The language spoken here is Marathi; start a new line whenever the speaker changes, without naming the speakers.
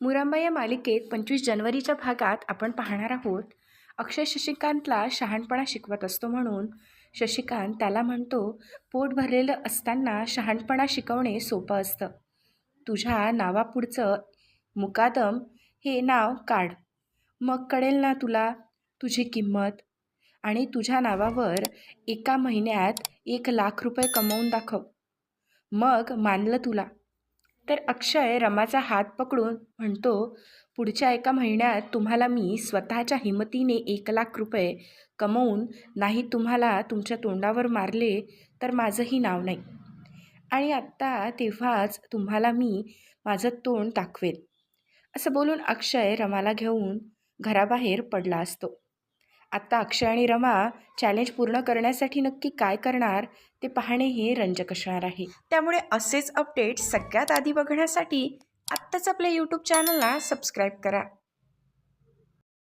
मुरांबा या मालिकेत पंचवीस जानेवारीच्या भागात आपण पाहणार आहोत. अक्षय शशिकांतला शहाणपणा शिकवत असतो म्हणून शशिकांत त्याला म्हणतो पोट भरलेलं असताना शहाणपणा शिकवणे सोपं असतं. तुझ्या नावापुढचं मुकादम हे नाव काढ. मग कळेल ना तुला तुझी किंमत. आणि तुझ्या नावावर एका महिन्यात एक लाख रुपये कमवून दाखव. मग मानलं तुला. तर अक्षय रमाचा हात पकडून म्हणतो पुढच्या एका महिन्यात तुम्हाला मी स्वतःच्या हिमतीने एक लाख रुपये कमवून नाही तुम्हाला तुमच्या तोंडावर मारले तर माझंही नाव नाही. आणि आत्ता तेव्हाच तुम्हाला मी माझं तोंड दाखवेल असं बोलून अक्षय रमाला घेऊन घराबाहेर पडला असतो. आत्ता अक्षय आणि रमा चॅलेंज पूर्ण करण्यासाठी नक्की काय करणार ते पाहणे हे रंजक असणार आहे. त्यामुळे असेच अपडेट्स सगळ्यात आधी बघण्यासाठी आत्ताच आपल्या यूट्यूब चॅनलला सबस्क्राईब करा.